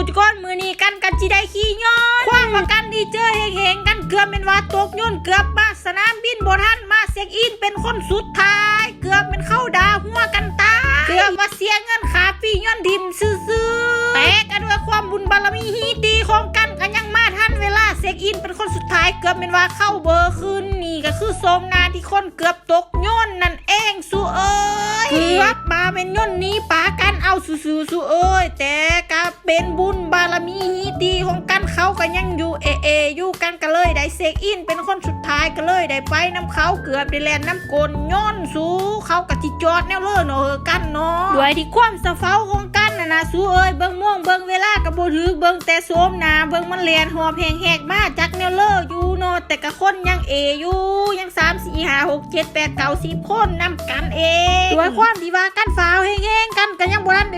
กูทุกคนมือนี้กันกันจีได้ขี้ย้อนความว่ากันดีเจอเฮงๆกันเกือบเป็นว่าตกย้อนเกือบมาสนามบินบทันมาเซ็กอินเป็นคนสุดท้าย เกือบเป็นเข้าดาหัวกันตายเกือบว่าเสียเงินขาปีย้อนดิมซื่อๆแต่กันด้วยความบุญบารมีฮีตีของกันกันยังมาทันเวลาเซ็กอินเป็นคนสุดท้ายเกือบเป็นว่าเข้าเบอร์คืนนี่ก็คือโสมนาที่คนเกือบตกย้อนนั่นเองสู้เอ้ย เกือบมาเป็นย้อนนี้ปากันเอาสู้ๆสู้เอ้ยแต่ก็เป็นบุญบารมีฮีตีของกันเขาก็ยังอยู่เอเออยู่กันก็เลยได้เซกอินเป็นคนสุดท้ายก็เลยได้ไปน้ำเขาเกือบได้แลนน้ำกลย้อนสู้เขากะจิจอดแนวเลยเนาะเออกันเนาะด้วยที่ความสะเฝ้าของกันนะนะสู้เอ้ยเบิ่งม่วงเบิ่งเวลากับบ่ถือเบิ่งแต่โสมหนาเบิ่งมันเลียนหอบแหงแหกมาจักแนวเลออยู่เนาะแต่กะคนยังเออยู่ยัง สี่ห้าหกเจ็ดแปดเก้าสิบคนนำกันเองด้วยความดีว่ากันฟ้าวเฮงๆกัน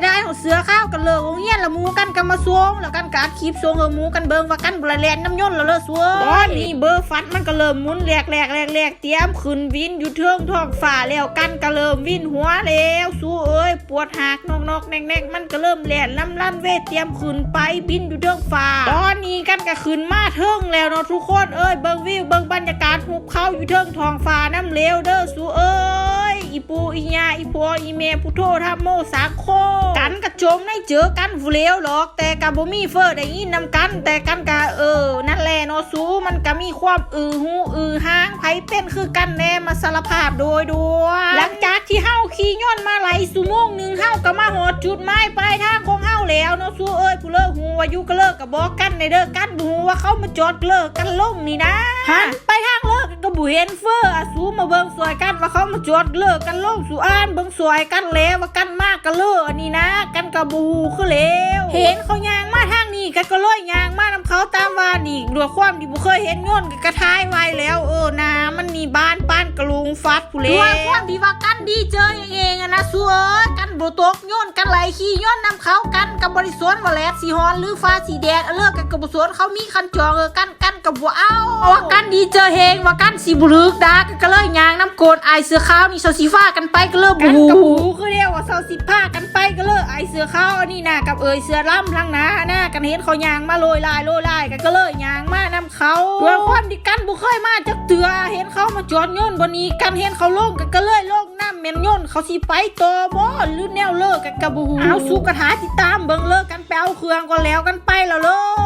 ได้ได้เสือข้าวกันเลยโรงเรียนละมูกันกันมาสวงแล้วกันกาดคลิปสวงเออมูกันเบิ่งว่ากันบ่ลแลนน้ำย่นแล้วเลอสวงตอนนี้เบอร์ฟัดมันก็เริ่มมุนแหลกแหลกแหลกแหลกเตรียมขึ้นวินอยู่เทิงท้องฟ้าแล้วกันก็เริ่มวินหัวแล้วสู้เอ้ยปวดหักนอกนอกแนกแนกมันก็เริ่มแหลนลำลันเวทเตรียมขึ้นไปบินอยู่เทิงฟ้าตอนนี้กันก็ขึ้นมาเทิงแล้วเนาะทุกคนเอ้ยเบิ่งวิวเบิ่งบรรยากาศหุบเขาอยู่เทิงท้องฟ้าน้ำเลวเด้อสู้เอ้ย อีปูอีญาอีพัวอีเมพุทโธธรรมโมสาโค กันกระโจมในเจอกันฟูเลวหรอก แต่กะบ่มีเฟอร์ได้ยินนำกัน แต่กันกะเออ นั่นแหละเนาะสูมันก็มีความอือหูอือหางไผเป็นคือกันแน่มาสารภาพโดยด่วนหลังจากที่เฮาขี่ย้อนมาไหลายสุโมงหนึ่งเฮาก็มาหอดจุดหมายปลายทางของเฮาแล้วเนาะสูเอ้ยผู้เลิกหูว่าอยู่ก็เลิกก็บอกกันในเด้อกันบ่ฮู้ว่าเขามาจอดเลิกกันลงนี่นะหันไป ทางเลิกก็บ่เห็นเฟอร์อะสูมาเบิ่งสวยกันว่าเขามาจอดเลิกกันลงสู่อ่านเบิ่งสวยกันแล้วว่ากันมากก็เลิกอันนี้นะ กันก็บ่ฮู้คือแล้วเห็นเขายางมาทางนี้กันก็เลยยางมานำเขาตามว่านี่ด้วยความที่บ่เคยเห็นย้อนก็กระทายไว้แล้ว เออนามันนี่บ้านปานกระลุงฟัดผู้เลด้วยความที่ว่ากันดีเจอเองอะนะสูเอ้ย กันบ่ตกย้อนกันไหลขี้ย้อนนำเขากันกับบริสวนว่าแลดสีฮอนหรือฟ้าสีแดงเลิกกันกับบริสวนเขามีคันจองเออกันกันกับบ่เอาว่ากันดีเจอเฮงว่ากันสีบุรึกดากันก็เลยยางน้ำโกนอายเสือขาวนี่เสาสีฟ้ากันไปก็เลิกบูกับบูคือเรียกว่าเสาสีผ้ากันไปก็เลิกอายเสือขาวอันนี่นะกับเอยเสือล่ำลังหนาหน้ากันเห็นเขายางมาโรยลายโรยลายกันก็เลยยางมานำเขาด้วยความที่กันบุเคยมาจักเตือเห็นเขามาจอดย่นบนนี้กันเห็นเขาลงกันก็เลยลง น้ำเมนย่นเขาสิไปต่อบ่หรือแนวเลิกกันกับบูเอาสู้กระถาติดตามเบิ่งเลิกกันแปลวเครื่องก็แล้วกันไปแล้วเลย